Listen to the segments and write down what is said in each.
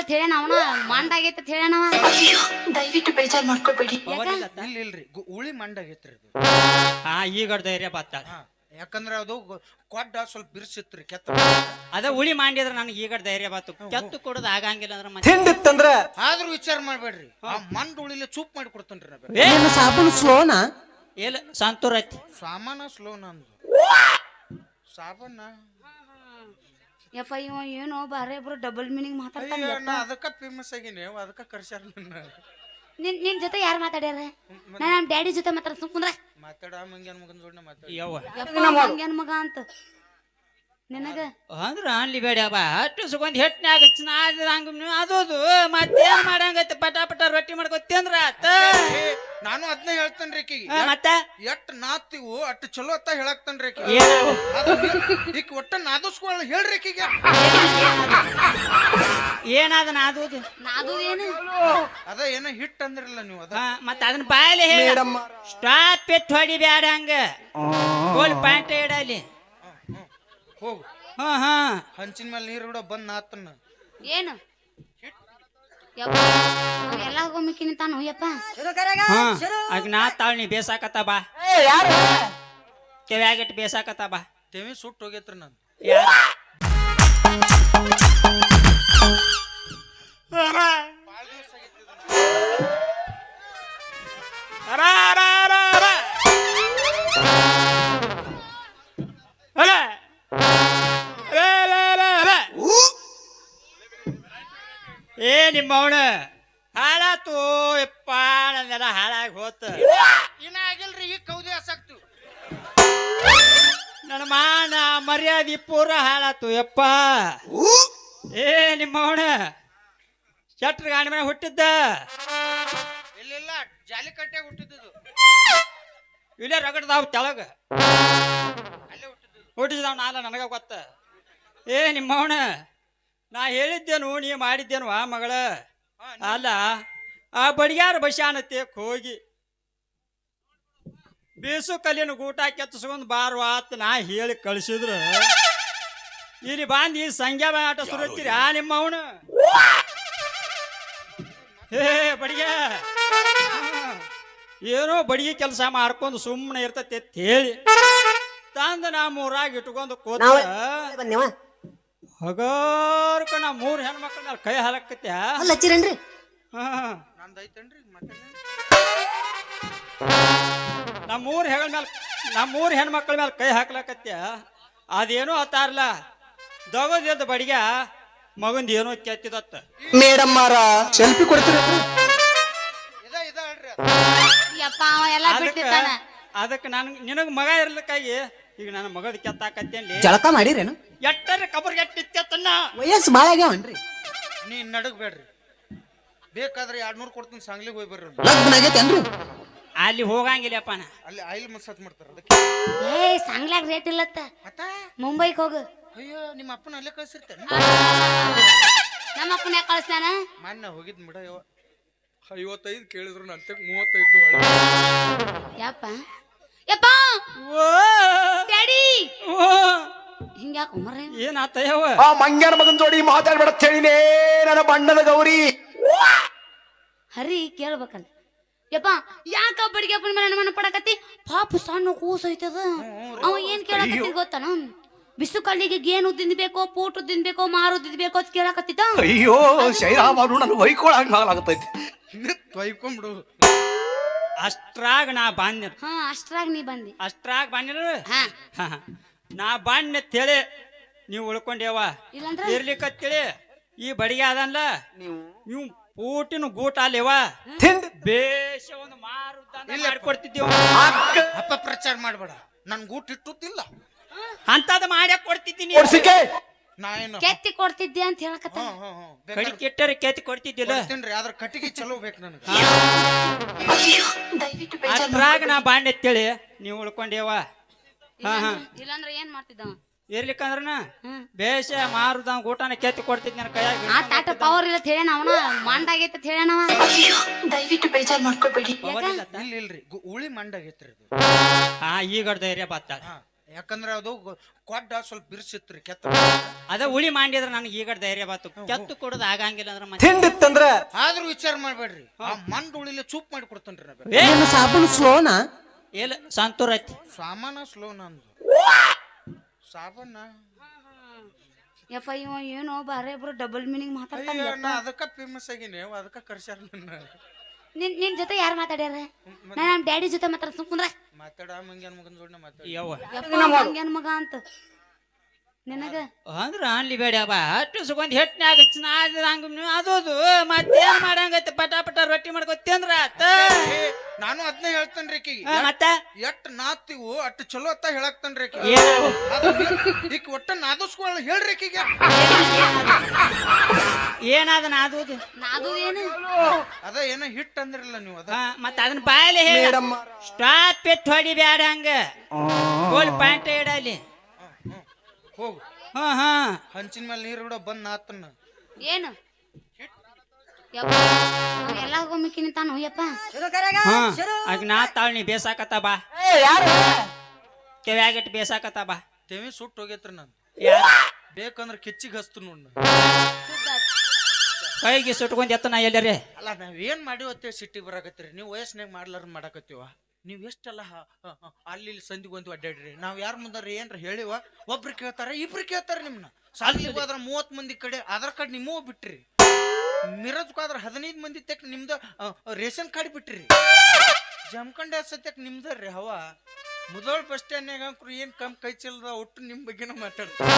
ಅಂತ ಹೇಳ್ಯಾನ ಅವನ ಮಂಡ ಆಗೈತೆ ಅಂತ ದಯವಿಟ್ಟು ಬೇಜಾರ್ ಮಾಡ್ಕೋಬೇಡಿ. ಇಲ್ಲ ಇಲ್ಲ ಇಲ್ರಿ. ಗು- ಉಳಿ ಮಂಡ ಆಗೈತ್ರಿ ಅದು ಹಾ ಈಗ ಧೈರ್ಯ ಬತ್ತ ಯಾಕಂದ್ರೆ ಅದು ಗೊ- ಕೊಡ್ಡ ಸ್ವಲ್ಪ ಬಿರ್ಸಿತ್ರಿ ಕೆತ್ತ ಅದ ಉಳಿ ಮಾಡಿದ್ರೆ ನನಗೆ ಈಗ ಧೈರ್ಯ ಬತ್ತು ಕೆತ್ತು ಕೊಡೋದು ಆಗಂಗಿಲ್ಲ ಅಂದ್ರೆ ಮತ್ತೆ ಹಿಂದಿತ್ತಂದ್ರ ಆದ್ರೂ ವಿಚಾರ ಮಾಡ್ಬೇಡ್ರಿ. ಆ ಮಂಡ್ ಉಳಿಲಿ ಚೂಪ್ ಮಾಡಿ ಕೊಡ್ತೇನ್ರಿ ನಾ ಏ, ನಿನ್ನ ಸಾಬೂನು ಸ್ಲೋನಾ? ಇಲ್ಲ ಸಂತೂರ್ ಐತಿ. ಸಾಮಾನ ಸ್ಲೋ ನಂದು ಸಾಬಣ್ಣ ಯಪ್ಪ ಇವ ಏನೋ ಬಾರೆ ಇಬ್ರು ಡಬಲ್ ಮೀನಿಂಗ್ ಮಾತಾಡ್ತಾನೆ ಅಯ್ಯೋ ಯಪ್ಪ. ಅದಕ್ಕ ಫೇಮಸ್ ಆಗೀನಿ ಅದಕ್ಕ ಕರ್ಸ್ಯಾರ ನನ್ನ. ನಿನ್ ನಿನ್ ಜೊತೆ ಯಾರು ಮಾತಾಡ್ಯಾರ? ನಾ ನಮ್ಮ ಡ್ಯಾಡಿ ಜೊತೆ ಮಾತಾಡ ಸುಮ್ಕುಂದ್ರ. ಮಾತಾಡ ಮಂಗ್ಯಾನ ಮಗನ ಜೋಡಿನ ಮಾತಾಡ. ಯವ್ವ. ಯಪ್ಪ ಹಂಗೇನ್ ಮಗ ಅಂತ. ನಿನಗ? ಅಂದ್ರ ಅನ್ಲಿ ಬೇಡ ಬಾ. ಅಷ್ಟು ಸುಗಂಧ ಹೆಟ್ನ್ಯಾಗ ಹಂಗ ಅದು ಅದು. ಮತ್ತೇನ್ ಮಾಡಂಗೈತಿ? ಪಟ ಪಟ ರೊಟ್ಟಿ ಮಾಡ್ಕೊತಿ ಅಂದ್ರ ಆತ. ನಾನು ಅದನ್ನ ಹೇಳ್ತೇನ್ರಿ ಆಕಿಗೆ ಆ, ಮತ್ತ? ಎಟ್ ನಾತಿವು ಅಟ್ ಚಲೋ ಅತ್ತ ಹೇಳಾಕ್ತೇನ್ರಿ ಆಕಿ ಏನಾದ ಈಗ ಒಟ್ಟ ನಾದಸ್ಕೊಳ ಹೇಳ್ರಿ ಆಕಿಗೆ ಏನಾದ ನಾದುದು? ನಾದು ಏನು? ಅದ ಏನ ಹಿಟ್ ಅಂದ್ರಲ್ಲ ನೀವು ಅದ. ಮತ್ತ ಅದನ್ನ ಬಾಯಲ್ಲಿ ಹೇಳ. ಸ್ಟಾಪ್ ಹೊಡಿ ಹೊಡಿಬ್ಯಾಡ ಹಂಗ. ಗೋಲ್ ಪ್ಯಾಂಟ್ ಇಡಲಿ. ಹೋಗು. ಹಾ ಹಾ. ಹಂಚಿನ ಮೇಲೆ ನೀರು ಬಿಡೋ ಬಂದ್ ನಾತನ್ನ ಏನು? ಯಪ್ಪ ಎಲ್ಲ ಹೋಗಮಿಕ್ಕಿ ನಿಂತಾನು ಯಪ್ಪ ಹಾ ಆಗ ನಾ ತಾಳ್ ನೀ ಬೇಸಾಕತ್ತ ಬಾ. ಕೆವ್ಯಾಗಿಟ್ಟು ಬೇಸಾಕತ್ತ ಬಾ. ತೆವಿ ಸುಟ್ಟು ಹೋಗೈತ್ರಿ ನಾನು. ಯಾರ? ಶಟ್ರ ಗಾಂಡಿ ಮನೆ ಹುಟ್ಟಿದ್ದ? ಇಲ್ಲ ಇಲ್ಲ ಜಾಲಿ ಕಟ್ಟೆ ಹುಟ್ಟಿದ್ದು ಇಲ್ಲೇ ರಗಡ್ದಾವ್ ತೆಳಗ. ಅಲ್ಲೇ ಹುಟ್ಟಿದ್ದು ಹುಟ್ಟಿಸಿದವ್ ನಾಲ ನನಗ ಗೊತ್ತ. ಏ ನಿಮ್ಮ ಅವನ ನಾ ಹೇಳಿದ್ದೇನು ನೀ ಮಾಡಿದ್ದೇನು ಆ ಮಗಳ? ಅಲ್ಲ ಆ ಬಡಿಯಾರ ಬಶಾನತೆ ಹೋಗಿ ಬೀಸು ಕಲ್ಲಿನ ಗೂಟ ಕೆತ್ತಿಸ್ಕೊಂಡು ಬಾರು ಆತ ನಾ ಹೇಳಿ ಕಳಿಸಿದ್ರು. ಇಲ್ಲಿ ಬಾಂದಿ ಸಂಜೆ ಆಟ ಸುರುತ್ತೀರಿ ಆ ನಿಮ್ಮ ಅವನು ಹೇ ಬಡಿಗೆ? ಏನೋ ಬಡಿಗೆ ಕೆಲಸ ಮಾಡ್ಕೊಂಡು ಸುಮ್ಮನೆ ಇರ್ತೈತಿ ಅಂತ ಹೇಳಿ ತಂದ ನಾ ಮೂರಾಗಿ ಇಟ್ಕೊಂಡು ಕೂತ ಹಗಾರ್ಕ ನಾ ಮೂರು ಹೆಣ್ಮಕ್ಳ ಮೇಲೆ ಕೈ ಹಾಲಕ್ಕತ್ಯಾಚಿರೇನ್ರಿ ಅಲ್ಲ ಹಚ್ಚಿರೇನ್ರಿ ಹಾ ನಂದ್ ಐತೇನ್ರಿ ಮತ್ತೆ ನಮ್ಮ ಮೂರು ಹೆಗಳ ಮೇಲೆ ನಮ್ಮ ಮೂರು ಹೆಣ್ಮಕ್ಳ ಮೇಲೆ ಕೈ ಹಾಕ್ಲಕತ್ಯ? ಅದೇನೋ ಅತ್ತಾರಲ್ಲ ದಗದಿದ್ದ ಬಡಿಗೆ ಮಗಂದ ಏನೋ ಕೆತ್ತಿದತ್ತ. ಮೇಡಮ್ ಮಾರ ಸೆಲ್ಫಿ ಕೊಡ್ತೀರಿ? ಯಪ್ಪ ಅವ ಎಲ್ಲ ಅದಕ್ಕೆ ಬಿಟ್ಟಿದ್ದಾನ. ಅದಕ್ಕೆ ನನ್ ನಿನಗ ಮಗ ಇರ್ಲಿಕ್ಕಾಗಿ ಈಗ ನನ್ನ ಮಗದ ಕೆತ್ತಾಕತ್ತೇನಿ ಜಳಕ ಮಾಡಿರೇನು? ಎಟ್ಟರೆ ಕಬರ್ ಎಟ್ಟಿತ್ತನ್ನ ವಯಸ್ಸು ಭಾಳ ಆಗ್ಯಾವನ್ರಿ. ನೀ ನಡಗ್ಬೇಡ್ರಿ ಬೇಕಾದ್ರೆ ಎರಡ್ ನೂರು ಕೊಡ್ತೀನಿ ಸಾಂಗ್ಲಿಗೆ ಹೋಗಿ ಬರ್ರಿ. ಲಗ್ನ ಆಗೈತೇನ್ರಿ ಅಲ್ಲಿ ಹೋಗಂಗಿಲ್ಲಪ್ಪ ನಾ. ಅಲ್ಲಿ ಆಯಿಲ್ ಮಸಾಜ್ ಮಾಡ್ತಾರ ಅದಕ್ಕೆ. ಏ ಸಂಗ್ಲಾಗ ರೇಟ್ ಇಲ್ಲತ್ತ. ಮತ್ತ? ಮುಂಬೈಗೆ ಹೋಗು. ಅಯ್ಯೋ ನಿಮ್ಮ ಅಪ್ಪನ ಅಲ್ಲೇ ಕಳ್ಸಿರ್ತೇನೆ. ನಮ್ಮ ಅಪ್ಪನ ಯಾಕೆ ಕಳಿಸ್ತಾನ? ಮೊನ್ನೆ ಹೋಗಿದ್ ಬಿಡ ಯವ್ವ. ಐವತ್ತೈದು ಕೇಳಿದ್ರು ನಂತೆ ಮೂವತ್ತೈದು ಹೊಳೆ ಯಪ್ಪ ಯಪ್ಪ! Oh daddy! ಓ ಹಿಂಗ್ಯಾಕ ಮರ್ರೆ ಏನಾತಯ್ಯವ ಆ ಮಂಗ್ಯಾನ ಮಗನ್ ಜೋಡಿ ಮಾತಾಡ್ಬೇಡ ಹೇಳಿನೇ ನನ್ನ ಬಣ್ಣದ ಗೌರಿ. ಹರಿ ಕೇಳ್ಬೇಕಲ್ಲ ಯಪ್ಪ ಯಾಕ ಬಡಿಗೆ ಅಪ್ಪನ ಮೇಲೆ ಅನುಮಾನ ಪಡಕತ್ತಿ? ಪಾಪ ಸಣ್ಣ ಕೂಸು ಐತದ. ಅವ ಏನ್ ಕೇಳಕತ್ತಿ ಗೊತ್ತಾನ? ಬಿಸು ಕಲ್ಲಿಗೆ ಗೇನು ತಿನ್ಬೇಕೋ ಪೂಟು ತಿನ್ಬೇಕೋ ಮಾರು ತಿನ್ಬೇಕೋ ಅಂತ ಕೇಳಕತ್ತಿದ್ದ? ಅಯ್ಯೋ ಶೈರಾಮನು ನನ್ನ ಹೊಯ್ಕೊಳಂಗ ಆಗತೈತಿ ತೊಯ್ಕೊಂಬಿಡು. ಅಷ್ಟ್ರಾಗ ನಾ ಬಾಣ್ಯ. ಹಾ ಅಷ್ಟ್ರಾಗ ನೀ ಬಂದಿ. ಅಷ್ಟ್ರಾಗ ಬಾಣ್ಯ ಹಾ. ನಾ ಬಾಣ್ಯ ತಿಳಿ ನೀವು ಉಳ್ಕೊಂಡೇವ. ಇಲ್ಲಂದ್ರ? ತಿಳಿ ಈ ಬಡಿಗೆ ಅದನ್ಲ ನೀವು? ಪೂಟಿನ ಗೂಟ ಅಲ್ಲೇವ? ತಿಂದ್. ಬೇಷ ಒಂದು ಮಾಡ್ಕೊಡ್ತಿದ್ದೀವ. ಅಪ್ಪ ಪ್ರಚಾರ ಮಾಡ್ಬೇಡ. ನನ್ ಗೂಟ್ ಇಟ್ಟುತ್ತಿಲ್ಲ. ಅಂತದ ಮಾಡ್ಯಾಕ ಕೊಡ್ತಿದ್ದೀನಿ. ನಾ ಏನು ಕೆತ್ತಿ ಕೊಡ್ತಿದ್ದೆ ಅಂತ ಹೇಳಕತ್ತ ಹ್ಮ್ ಹ್ಮ್ ಹ್ಮ್. ಕಡಿ ಬೇಕಾದ್ರೆ ಕೆಟ್ಟರೆ ಕೆತ್ತಿ ಕೊಡ್ತಿದ್ದಿಲ್ಲ? ಕೊಡ್ತೀನ್ರಿ ಆದ್ರ ಕಟ್ಟಿಗೆ ಚಲೋ ಬೇಕು ನನಗೆ. ನಾ ಬಾಂಡ್ ಎತ್ತೇಳಿ ನೀವು ಉಳ್ಕೊಂಡೇವ. ಹಾ ಹಾ. ಇಲ್ಲಾಂದ್ರ ಏನ್ ಮಾಡ್ತಿದ್ದ ಇರ್ಲಿಕ್ಕಂದ್ರನ? ಬೇಷ ಮಾರುದ ಊಟನ ಕೆತ್ತಿ ಕೊಡ್ತಿದ್ ನನ್ನ ಕೈಯಾಗ ಆ ತಾಟ ಪವರ್ ಇಲ್ಲ ಅಂತ ಹೇಳ್ಯಾನ ಅವನ? ಮಂಡಾಗೈತೆ ಅಂತ ಹೇಳ್ಯಾನವ ದಯವಿಟ್ಟು ಬೇಜಾರ್ ಮಾಡ್ಕೋಬೇಡಿ. ಪವರ್ ಇಲ್ಲ ಇಲ್ಲ ಇಲ್ರಿ ಗು- ಉಳಿ ಮಂಡಾಗೈತ್ರಿ ಅದು. ಹಾ ಈಗ ಧೈರ್ಯ ಬತ್ತ ಯಾಕಂದ್ರೆ ಅದು ಕೊಡ್ಡ ಸ್ವಲ್ಪ ಬಿರ್ಸಿತ್ರಿ ಕೆತ್ತ ಅದ ಉಳಿ ಮಾಡಿದ್ರೆ ನನಗೆ ಈಗ ಧೈರ್ಯ ಬಾತು. ಕೆತ್ತು ಕೊಡೋದು ಆಗಂಗಿಲ್ಲ ಅಂದ್ರೆ ಮತ್ತೆ ತಿಂಡಿತ್ತಂದ್ರ ಆದ್ರೂ ವಿಚಾರ ಮಾಡ್ಬೇಡ್ರಿ. ಆ ಮಂಡ್ ಉಳಿಲಿ ಚೂಪ್ ಮಾಡಿ ಕೊಡ್ತೇನ್ರಿ ನಾ ಬೇಕಾದ್ರೆ. ಏ, ಸಾಬೂನು ಸ್ಲೋನಾ? ಎಲ್ಲ ಸಂತೂರ್ ಐತಿ. ಸಾಮಾನ ಸ್ಲೋನ ನಂದು ಸಾಬೂನ? ಯಪ್ಪ ಇವ ಏನೋ ಬಾರೆ ಇಬ್ರು ಡಬಲ್ ಮೀನಿಂಗ್ ಮಾತಾಡ್ತಾನೆ ಅಯ್ಯೋ ನಾ ಅದಕ್ಕ ಫೇಮಸ್ ಆಗಿನಿ ಅದಕ್ಕೆ ಕರ್ಸ್ಯಾರ ನನ್ನ. ನಿನ್ ನಿನ್ ಜೊತೆ ಯಾರು ಮಾತಾಡ್ಯಾರ? ನಾನು ನಮ್ಮ ಡ್ಯಾಡಿ ಜೊತೆ ಮಾತಾಡ ಸುಮ್ಕುಂದ್ರ ಮಾತಾಡ ಮಂಗ್ಯಾನ ಮಗನ ಜೋಡಿನ ಮಾತಾಡ ಯವ್ವ. ಮಗ ಅಂತ. ನಿನಗ? ಅಂದ್ರ ಅನ್ಲಿ ಬೇಡ ಅವ ಅಷ್ಟು ಸುಗಂಧ ಹೆಟ್ನ್ಯಾಗ ಹಂಗ ಅದು ಮತ್ತೇನ್ ಮಾಡಂಗೈತೆ? ಪಟ ಪಟ ರೊಟ್ಟಿ ಮಾಡ್ಕೊತ್ತೇಂದ್ರ ಆತ ನಾನು ಅದನ್ನ ಹೇಳ್ತೇನ್ರಿ ಆಕಿಗೆ ಆ, ಮತ್ತ? ಎಟ್ ನಾತಿವು ಅಟ್ ಚಲೋ ಅತ್ತ ಹೇಳಾಕ್ತೇನ್ರಿ ರೀ ಈಗ ಒಟ್ಟ ನಾದಸ್ಕೊಳ ಹೇಳ್ರಿ ಆಕಿಗೆ ಏನಾದ ನಾದೋದು? ನಾದು ಏನು ಅದ ಏನ ಹಿಟ್ ಅಂದ್ರಲ್ಲ ನೀವು ಅದ. ಮತ್ತ ಅದನ್ನ ಬಾಯಲ್ಲಿ ಹೇಳಿ. ಸ್ಟಾಪ್ ಎತ್ ಹೊಡಿ ಬ್ಯಾಡ ಹಂಗ. ಗೋಲ್ ಪಾಯಿಂಟ್ ಇಡಲಿ. ಹ್ಮ್, ಹ್ಮ್. ಹೋಗು. ಹಾ ಹಾ. ಹಂಚಿನ ಮೇಲೆ ನೀರು ಬಿಡೋ ಬಂದ್ ನಾತನ್ನ ಏನು? ಯಪ್ಪ ಅವ ತಾನು ಯಪ್ಪ. ಹಾ. ಆಗ ನಾ ತಾಳ್ ನೀ ಬೇಸಾಕತ್ತ ಬಾ. ಕೆವ್ಯಾಗಿಟ್ಟು ಬೇಸಾಕತ್ತ ಬಾ. ತೆವಿ ಸುಟ್ಟು ಹೋಗೈತ್ರಿ ನಾನು. ಯಾರ್ ಬೇಕಂದ್ರ ಕಿಚ್ಚಿಗೆ ಹಸ್ತು ನೋಡ್. ಕೈಗೆ ಸುಟ್ಕೊಂಡ್ ಎತ್ತ ನಾ ಎಲ್ಲರೇ ಅಲ್ಲ ನಾವ್ ಏನ್ ಮಾಡಿವತ್ತೇ ಸಿಟ್ಟಿಗೆ ಬರಾಕತ್ತೀರಿ. ನೀವು ವಯಸ್ಸಿನಾಗ ಮಾಡ್ಲಾರ ಮಾಡಾಕತ್ತೀವ. ನೀವ್ ಎಷ್ಟೆಲ್ಲ ಹ- ಹ- ಹ- ಅಲ್ಲಿ ಇಲ್ಲಿ ಸಂದಿಗೆ ಒಂದು ಅಡ್ಡಾಡ್ರಿ ನಾವ್ ಯಾರ ಮುಂದಾರ ಏನ್ರ ಹೇಳಿವ ಒಬ್ರು ಕೇಳ್ತಾರ ಇಬ್ರು ಕೇಳ್ತಾರ ನಿಮ್ನ. ಸಾಲಿಗೆ ಹೋದ್ರ ಮೂವತ್ ಮಂದಿ ಕಡೆ ಆಧಾರ್ ಕಾರ್ಡ್ ನಿಮ್ಮವ ಬಿಟ್ರಿ. ಮಿರಜ್ಗೆ ಹೋದ್ರ ಹದಿನೈದು ಮಂದಿ ತೆಕ್ ನಿಮ್ದ ರೇಷನ್ ಕಾರ್ಡ್ ಬಿಟ್ರಿ. ಜಮಖಂಡ ಸತ್ಯಕ್ ನಿಮ್ದ ರೀ ಹವ. ಮುದೋಳ್ ಬಸ್ ಸ್ಟ್ಯಾಂಡ್ನಾಗ ಅಂಕ್ರು ಏನ್ ಕಮ್ ಕೈ ಚೆಲ್ಲದ ಒಟ್ಟು ನಿಮ್ ಬಗ್ಗೆನ ಮಾತಾಡ್ತಾರೆ.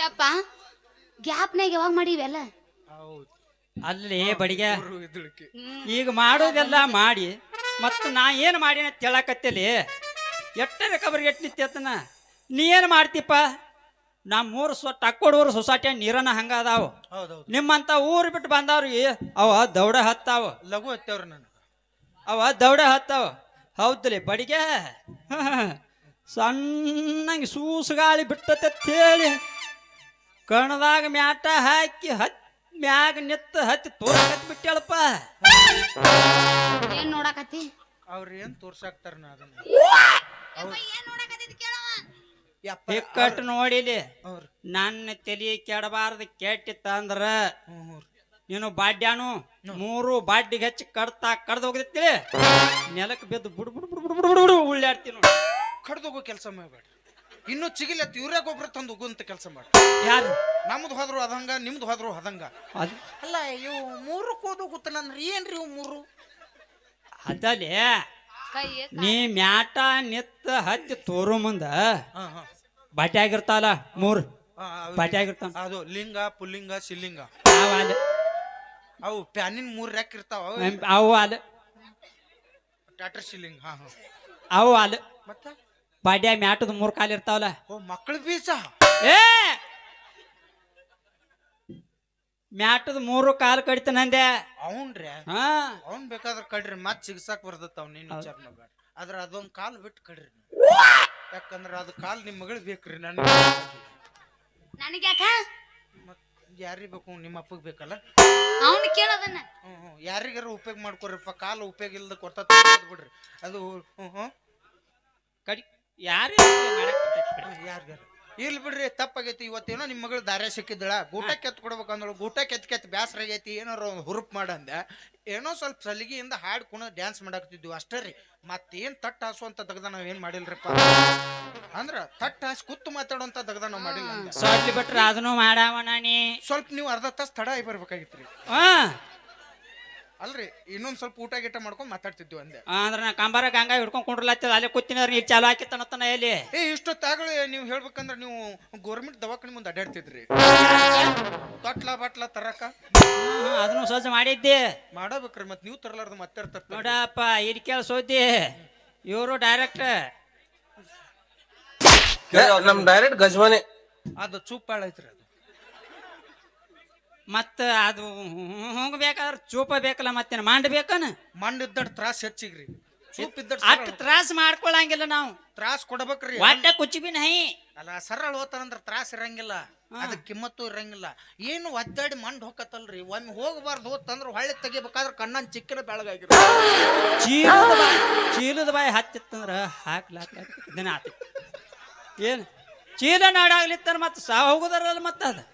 ಯಪ್ಪ ಗ್ಯಾಪ್ನಾಗ ಯಾವಾಗ ಮಾಡಿವೆಲ್ಲ? ಹೌದು. ಅಲ್ಲಿ ಬಡಿಗೆ. ಈಗ ಮಾಡೋದೆಲ್ಲ ಮಾಡಿ ಮತ್ತು ನಾ ಏನು ಮಾಡಿನ ಅಂತ ಎಟ್ಟ ಕಬರಿಗೆ ಎಟ್ಟು ನಿತ್ಯತನ ನೀ ಏನು ಮಾಡ್ತೀಪ್ಪ? ನಮ್ಮ ಮೂರು ಸ್ವ ಟಕ್ಕೊಡೂರು ಸೊಸೈಟಿ ನೀರನ್ನ ಹಂಗ ಅದಾವು. ಹೌದೌದು. ನಿಮ್ಮಂತ ಊರು ಬಿಟ್ಟು ಬಂದವ್ರಿಗೆ ಅವ ದೌಡ ಹತ್ತಾವ. ಲಘು ಹತ್ತವ್ರ ನನಗೆ. ಅವ ದೌಡ ಹತ್ತಾವ. ಹೌದಲಿ ಬಡಿಗೆ? ಸಣ್ಣಂಗೆ ಸೂಸುಗಾಳಿ ಬಿಟ್ಟತೆ ಹೇಳಿ ಕಣದಾಗ ಮ್ಯಾಟ ಹಾಕಿ ಹತ್ ಮ್ಯಾಗ ನಿತ್ತ ಹತ್ತಿ ತೋರಕತ್ ಬಿಟ್ಟೇಳಪ್ಪ ಏನ್ ನೋಡಕತ್ತಿ? ಅವ್ರ ಏನ್ ತೋರ್ಸಾಕ್ತಾರ ಅದನ್ನ? ಯಪ್ಪ ಇಕ್ಕಟ್ಟು ನೋಡಿಲಿ. ನನ್ನ ತಲೆ ಕೆಡಬಾರದು ಕೆಟ್ಟಿತ್ತಂದ್ರ ನೀನು ಬಾಡ್ಯಾನು ಮೂರು ಬಾಡ್ಡಿಗೆ ಹಚ್ಚಿ ಕಡ್ತಾ ಕಡ್ದು ಹೋಗಿದ್ತಿ ನೆಲಕ್ಕೆ ಬಿದ್ದು ಬುಡ್ ಬುಡ್ ಬುಡ್ ಬುಡ್ ಬುಡ್ ಬುಡ್ ಉಳ್ಳಾಡ್ತೀನಿ ಕಡ್ದು ಹೋಗೋ ಕೆಲಸ ಮಾಡಬೇಡ. ಇನ್ನು ಚಿಗಿಲ್ಲ ಇವ್ರೇ ಗೊಬ್ಬರ ತಂದು ಉಗುಂತ ಕೆಲಸ ಮಾಡಿ. ಯಾರು? ನಮ್ದು ಹೋದ್ರು ಅದಂಗ ನಿಮ್ದು ಹೋದ್ರು ಅದಂಗ. ಅದು ಅಲ್ಲ ಇವು ಮೂರು ಕೋದು ಗೊತ್ತನಂದ್ರ ಏನ್ರಿ ಇವು ಮೂರು? ಅದಲ್ಲೇ ನೀ ಮ್ಯಾಟ ನಿತ್ತ ಹತ್ತಿ ತೋರು ಮುಂದ. ಬಾಟಿ ಆಗಿರ್ತಾವಲ್ಲ ಮೂರು. ಬಾಟಿ ಆಗಿರ್ತಾವ. ಅದು ಲಿಂಗ ಪುಲ್ಲಿಂಗ ಶಿಲ್ಲಿಂಗ. ಅವ ಅಲ್ಲ ಅವು ಪ್ಯಾನಿನ ಮೂರ್ ರ್ಯಾಕ್ ಇರ್ತಾವ. ಅವು ಅವು ಅಲ್ಲ ಟಾಟರ್ ಶಿಲ್ಲಿಂಗ್ ಹಾ ಹಾ. ಅವು ಅಲ್ಲ ಮತ್ತ? ಬಾಡ್ಯ ಮ್ಯಾಟದ ಮೂರು ಕಾಲು ಇರ್ತಾವಲ್ಲ. ಓ ಮಕ್ಕಳ ಬೀಸ ಏ! ಮ್ಯಾಟದ ಮೂರು ಕಾಲು ಕಡಿತಾನಂದೆ ಅವನ್ರಿ? ಹಾ. ಅವ್ನ್ ಬೇಕಾದ್ರೆ ಕಡ್ರಿ ಮತ್ ಸಿಗ್ಸಾಕ್ ಬರ್ತೈತ ಅವ್ನ ಏನ್ ವಿಚಾರ ಮಾಡ್ಬೇಡ ಅದ್ರ ಅದೊಂದ್ ಕಾಲ್ ಬಿಟ್ಟು ಕಡ್ರಿ ನೀವು. ಯಾಕಂದ್ರ ಅದು ಕಾಲ್ ನಿಮ್ ಮಗಳ್ ಬೇಕ್ರಿ ನನಗೆ ಯಾಕ? ಮತ್ ಯಾರಿಗ್ ಬೇಕು ನಿಮ್ಮ ಅಪ್ಪಗ್ ಬೇಕಲ್ಲ? ಅವನು ಕೇಳೋದನ್ನ. ಹ್ಮ್ ಹ್ಮ್. ಯಾರಿಗಾರ ಉಪಯೋಗ ಮಾಡ್ಕೊರಿಪ್ಪ ಕಾಲು ಉಪಯೋಗ ಇಲ್ದ ಕೊಡ್ತಾ ಬಿಡ್ರಿ. ಅದು ಹ್ಮ್ ಹ್ಮ್. ಕಡಿ ಯಾರು ಯಾರಿಗಾರ? ಇರ್ಲಿ ಬಿಡ್ರಿ ತಪ್ಪಾಗೈತಿ. ಇವತ್ತೇನೋ ನಿಮ್ಮ ಮಗಳು ದಾರ್ಯ ಸಿಕ್ಕಿದ್ದಳ. ಗೂಟ ಕೆತ್ ಕೊಡ್ಬೇಕಂದಳು ಗೂಟ ಕೆತ್ ಕೆತ್ ಬ್ಯಾಸರ ಆಗೈತಿ ಏನಾರು ಒಂದು ಹುರುಪ್ ಮಾಡಂದೆ ಏನೋ ಸ್ವಲ್ಪ ಸಲಿಗೆಯಿಂದ ಹಾಡ್ ಕುಣ ಡ್ಯಾನ್ಸ್ ಮಾಡಾಕತ್ತಿದ್ವಿ. ಅಷ್ಟೇ ರೀ. ಮತ್ತೇನು ತಟ್ಟ ಹಾಸುವಂತ ತೆಗ್ದ ನಾವು ಏನು ಮಾಡಿಲ್ರಿಪ್ಪ? ಅಂದ್ರ ತಟ್ಟ ಹಾಸಿ ಕುತ್ತು ಮಾತಾಡುವಂತ ತೆಗ್ದ ನಾವ್ ಮಾಡಿಲ್ಲ. ಸೊಡ್ಲಿ ಬಿಟ್ರೆ ಅದನ್ನು ಸ್ವಲ್ಪ ನೀವು ಅರ್ಧ ತಾಸು ತಡ ಆಗಿ ಬರ್ಬೇಕಾಗಿತ್ರಿ. ಹಾ. ಅಲ್ರಿ ಇನ್ನೊಂದ್ ಸ್ವಲ್ಪ ಊಟ ಗೀಟ ಮಾಡ್ಕೊಂಡ್ ಮಾತಾಡ್ತಿದ್ವಿ ಅಂದೆ. ಅಂದ್ರೆ ನಾ ಕಾಂಬಾರ ಗಂಗಾ ಹಿಡ್ಕೊಂಡ್ ಕುಂಡ್ರಲತ್ತದ ಅಲ್ಲೇ ಕೂತಿನ ನೀರ್ ಚಾಲು ಹಾಕಿತ್ತನತ್ತನ ಎಲ್ಲಿ? ಏ ಇಷ್ಟೊತ್ತಾಗಲಿ ನೀವು ಹೇಳ್ಬೇಕಂದ್ರೆ ನೀವು ಗೌರ್ಮೆಂಟ್ ದವಾಖಾನೆ ಮುಂದೆ ಅಡ್ಡಾಡ್ತಿದ್ರಿ ತೊಟ್ಲ ಬಟ್ಲ ತರಕ? ಅದನ್ನು ಸೋಜ ಮಾಡಿದ್ದೆ. ಮಾಡಬೇಕ್ರಿ ಮತ್ ನೀವು ತರಲಾರ್ದು ಮತ್ತೆ ತರ್ತಾರೆ ನೋಡಪ್ಪ ಇಲ್ಲಿ ಕೇಳಿಸೋದಿ ಇವರು ಡೈರೆಕ್ಟ್ ನಮ್ ಡೈರೆಕ್ಟ್ ಗಜ್ವಾನೆ. ಅದು ಚೂಪ್ ಐತ್ರಿ ಅದು. ಮತ್ತ ಅದು ಹೋಗ್ಬೇಕಾದ್ರೆ ಚೂಪ ಬೇಕಲ್ಲ ಮತ್ತೇನು ಮಾಡ್ಬೇಕನ ಬೇಕನ? ತ್ರಾಸ ಇದ್ದಡ್ ತ್ರಾಸ್ ಹೆಚ್ಚಿಗ್ರಿ. ಚೂಪ್ ಇದ್ದಡ್ ಅಟ್ ತ್ರಾಸ ಮಾಡ್ಕೊಳಂಗಿಲ್ಲ ನಾವು. ತ್ರಾಸ ಕೊಡ್ಬೇಕ್ರಿ. ಒಟ್ಟ ಕುಚ್ಚಿ ಹೈ ಅಲ್ಲ ಸರಳ ಹೋತಾರಂದ್ರ ತ್ರಾಸ ಇರಂಗಿಲ್ಲ. ಅದು ಕಿಮ್ಮತ್ತು ಇರಂಗಿಲ್ಲ. ಏನು ಒದ್ದಾಡಿ ಮಂಡ್ ಹೊಕ್ಕತ್ತಲ್ರಿ ಒಮ್ಮೆ ಹೋಗಬಾರ್ದು ಹೋತಂದ್ರ ಹೊಳ್ಳಿ ತೆಗಿಬೇಕಾದ್ರೆ ಕಣ್ಣನ್ ಚಿಕ್ಕನ ಬೆಳಗಾಗಿರ. ಚೀಲದ ಬಾಯಿ ಚೀಲದ ಬಾಯಿ ಹತ್ತಿತ್ತಂದ್ರ ಹಾಕ್ಲಾಕ ದಿನ ಆತ. ಏನು? ಚೀಲ ನಾಡಾಗ್ಲಿತ್ತಾರ ಮತ್ತೆ ಸಾ ಹೋಗುದಾರಲ್ಲ ಮತ್ತೆ ಅದು?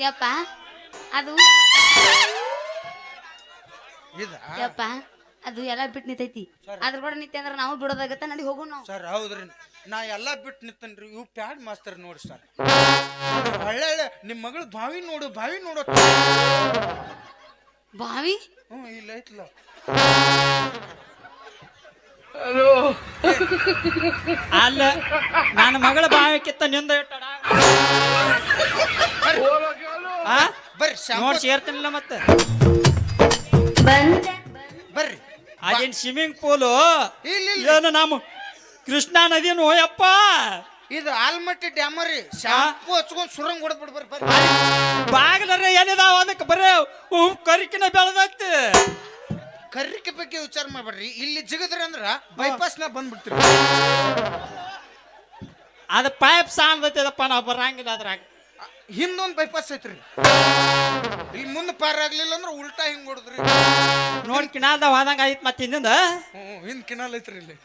ಯಪ್ಪ ಅದು ಇದ? ಯಪ್ಪ ಅದು ಎಲ್ಲ ಬಿಟ್ಟು ನಿಂತೈತಿ. ಅದ್ರ ಕೂಡ ನಿಂತೆ ಅಂದ್ರೆ ನಾವು ಬಿಡೋದಾಗತ್ತ ನಡಿ ಹೋಗು ನಾವು. ಸರ್ ಹೌದ್ರಿ. ನಾ ಎಲ್ಲ ಬಿಟ್ಟು ನಿಂತನ್ರಿ ಇವು ಪ್ಯಾಡ್ ಮಾಸ್ತರ್ ನೋಡಿ ಸರ್. ಒಳ್ಳೆ ನಿಮ್ಮ ಮಗಳು ಬಾವಿ ನೋಡು ಬಾವಿ ನೋಡು ಬಾವಿ? ಹ್ಞೂ ಇಲ್ಲ ಐತ್ಲ. ಅಲ್ಲ ನನ್ನ ಮಗಳ ಬಾವಿಕ್ಕಿತ್ತ ನಿಂದ ಇಟ್ಟಡ. ಆ? ಬರ್ರಿ ನೋಡಿ ಸೇರ್ತೀನಿಲ್ಲ ಮತ್ತೆ. ಬರ್ರಿ. ಅದೇನ್ ಸ್ವಿಮ್ಮಿಂಗ್ ಪೂಲು ಇಲ್ಲ ಇಲ್ಲ ಏನು ನಮ್ಮ ಕೃಷ್ಣಾ ನದಿನು ಯಪ್ಪ? ಇದು ಆಲ್ಮಟ್ಟಿ ಡ್ಯಾಮ್ ರೀ. ಶಾಂಪು ಹಚ್ಕೊಂಡು ಸುರಂಗ್ ಹೊಡೆದ್ ಬಿಡ್ ಬರ್ರಿ ಬರ್ರಿ. ಬಾಗಿಲರ ಏನಿದಾವ ಅದಕ್ಕೆ ಬರೇ ಕರಿಕಿನ ಬೆಳೆದೈತಿ. ಕರ್ರಿಕೆ ಬಗ್ಗೆ ವಿಚಾರ ಮಾಡ್ಬೇಡ್ರಿ. ಇಲ್ಲಿ ಜಿಗದ್ರಿ ಅಂದ್ರ ಬೈಪಾಸ್ನ ಬಂದ್ಬಿಡ್ತೀರಿ. ಅದು ಪೈಪ್ ಸಾಂದೈತದಪ್ಪ ನಾವು ಬರಂಗಿಲ್ಲ ಅದ್ರಾಗ. ಹಿಂದೊಂದ್ ಬೈಪಾಸ್ ಐತ್ರಿ. ಇಲ್ಲಿ ಮುಂದೆ ಪಾರ ಆಗ್ಲಿಲ್ಲ ಅಂದ್ರೆ ಉಲ್ಟಾ ಹಿಂಗ್ ಹೊಡೆದ್ರಿ. ನೋಡಿ ಕಿನಾಲ್ದ ಹೋದಂಗ ಐತ್ ಮತ್ತೆ ಹಿಂದಿಂದ ಹ್ಞೂ ಹಿಂದ್ ಕಿನಾಲ್ ಐತ್ರಿ ಇಲ್ಲಿ.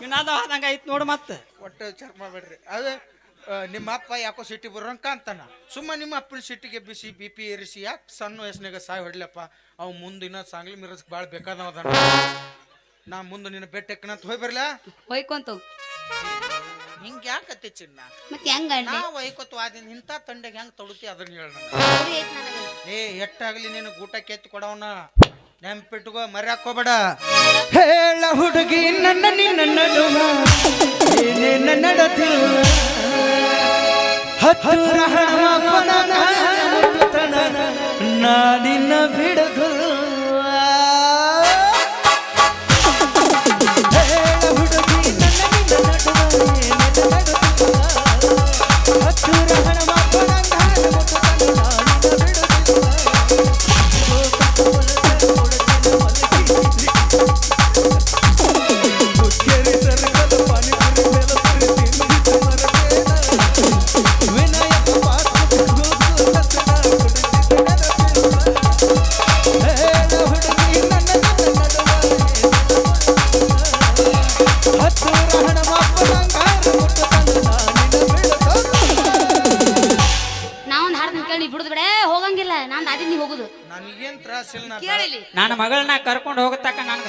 ಕಿನಾಲ್ದ ಹೋದಂಗ ಐತ್ ನೋಡು ಮತ್ತೆ. ಒಟ್ಟು ಚರ್ಮ ಮಾಡಬೇಡ್ರಿ ಅದೇ ಆ, ನಿಮ್ಮ ಅಪ್ಪ ಯಾಕೋ ಸಿಟಿ ಬರೋಂಗ ಕಾಂತಾನ ಸುಮ್ಮ ನಿಮ್ಮ ಅಪ್ಪನ ಸಿಟ್ಟಿಗೆ ಬಿಸಿ ಬಿ ಪಿ ಏರಿಸಿ ಯಾಕೆ ಸಣ್ಣ ವಯಸ್ಸಿನಾಗ ಸಾಯ್ ಹೊಡ್ಲಪ್ಪ? ಅವ್ ಮುಂದಿನ ಸಾಂಗ್ಲಿ ಮಿರಸ್ ಭಾಳ ಬೇಕಾದವ ಅದಾನ. ನಾ ಮುಂದೆ ನಿನ್ನ ಬೆಟ್ಟ ಹೋಯ್ ಬರ್ಲಾ? ಹೋಯ್ಕೊಂತ. ಹಿಂಗ್ ಯಾಕತ್ತೆ ಚಿನ್ನ? ಮತ್ತೆ ಹೆಂಗ ನಾ ವೈಕತ್ವಾದಿನ ಇಂಥ ತಂಡೆಗೆ ಹೆಂಗ್ ತೊಡುತ್ತಿ ಅದನ್ನ ಹೇಳ ಏ ಎಟ್ಟಾಗ್ಲಿ ನಿನಗೆ ಊಟ ಕೆತ್ತಿ ಕೊಡವನ? ನೆಂಪಿಟ್ಕೋ ಮರ್ಯಾಕೋಬೇಡ ಹೇಳ ಹುಡುಗಿ ನನ್ನ ನಿನ್ನ ನಡುವ. ಏನೇನ ನಡತಿಲ್ಲ ಹತ್ತಿರ ನಾನಿನ್ನ ಬಿಡದಿಲ್ಲ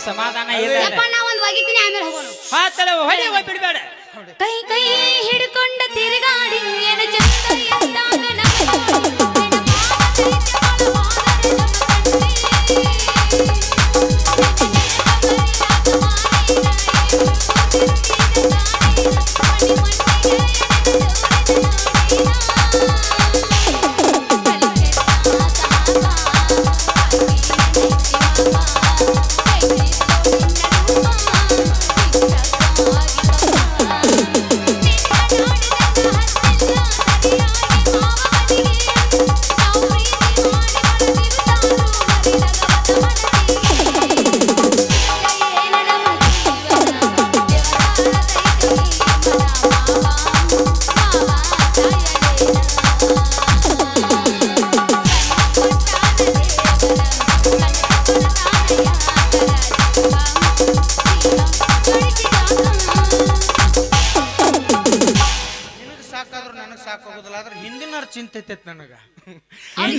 ಸಮಾಧಾನ ಇಲ್ಲ ಯಪ್ಪ ನಾ ಒಂದ್ ಒಗಿತೀನಿ ಆಮೇಲೆ ಹೋಗೋಣ. ಮಾತಲ್ಲ ಹೊಡಿ ಹೋಗಿ ಬಿಡಬೇಡ. ಕೈ ಕೈ ಹಿಡ್ಕೊಂಡ ತಿರುಗಾಡಿ.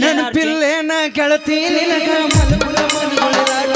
ನೆನಪಿಲ್ಲೇನ ಗೆಳತಿ ನಿನಗ ಮಲಗುಲ ಮನಗೊಳಿದಾಗ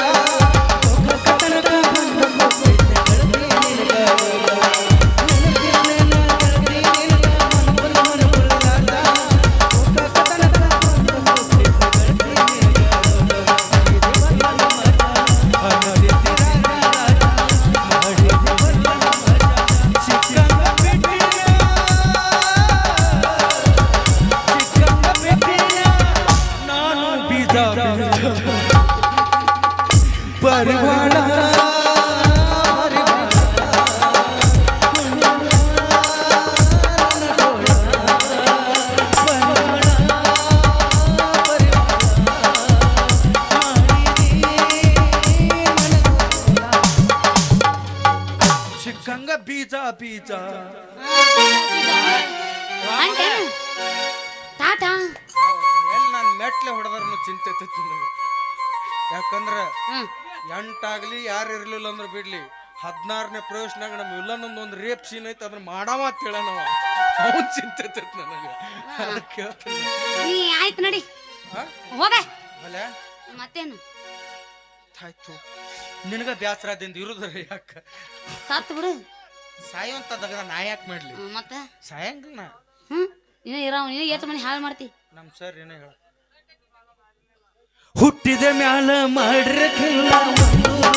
ನಂಗ ಬೀಜ ಬೀಜ. ಎಲ್ಲಿ ನನ್ನ ಮೆಟ್ಲೆ ಹೊಡೆದ್ರೂ ಚಿಂತೆ ಯಾಕಂದ್ರ ನನಗೆ. ಯಾಕಂದ್ರೆ ಎಂಟಾಗ್ಲಿ ಯಾರು ಇರ್ಲಿಲ್ಲ ಅಂದ್ರೆ ಬಿಡ್ಲಿ ಹದಿನಾರನೇ ಪ್ರವೇಶನಾಗ ನಮ್ಮ ಇಲ್ಲ ಒಂದು ರೇಪ್ ಸೀನ್ ಐತೆ ಅದನ್ನ ಮಾಡವ ಅಂತ ಹೇಳ ನಾವು ಚಿಂತೆ ನನಗೆ. ಆಯ್ತು ನಡಿ. ಹೋಗ ಮತ್ತೇನು? ಆಯ್ತು. ನಿನಗ ಬ್ಯಾಸರದಿಂದ ಇರುದ್ರ ಯಾಕ? ಸತ್ ಬಿಡು. ಸಾಯುವಂತ ದಗದ ನಾ ಯಾಕೆ ಮಾಡ್ಲಿ? ಹ್ಮ್, ಮತ್ತ? ಸಾಯಂಗಿಲ್ಲ ನಾ? ಹ್ಮ್ ಇನ್ನ ಇರಾವ್ ಇನ್ನ ಎಷ್ಟು ಮನೆ ಹಾಳು ಮಾಡ್ತಿ? ನಮ್ ಸರ್ ಏನೇ ಹೇಳ? ಹುಟ್ಟಿದ ಮ್ಯಾಲ ಮಾಡ್ರಕ್ಕಿಲ್ಲ ವಾ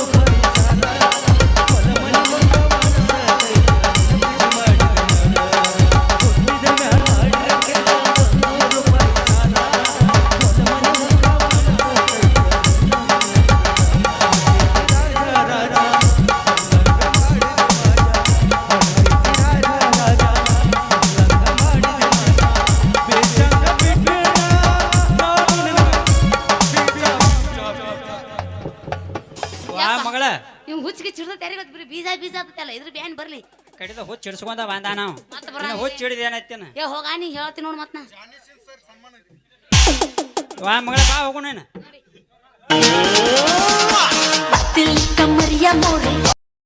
ಇದು ಬರೀ ಬೀಜ ಬೀಜ ಅಂತಲ್ಲ ಇದ್ರ ಬ್ಯಾನ್ ಬರ್ಲಿ. ಕಡಿದ ಹುಚ್ಚ ಹಿಡ್ಸ್ಕೊಂಡ ಬಂದ ನಾವು. ಮತ್ತ್ ಬರಲ್ಲ. ಹುಚ್ಚ ಹಿಡಿದ ಏನೈತೇನ ಏ ಹೋಗ ನೀ ಹೇಳ್ತೀನಿ ನೋಡ್ ಮತ್ ನಾ. ವಾ ಮಗಳ ಬಾ ಹೋಗೋಣ ನೋಡಿ. ಮೋರೆ.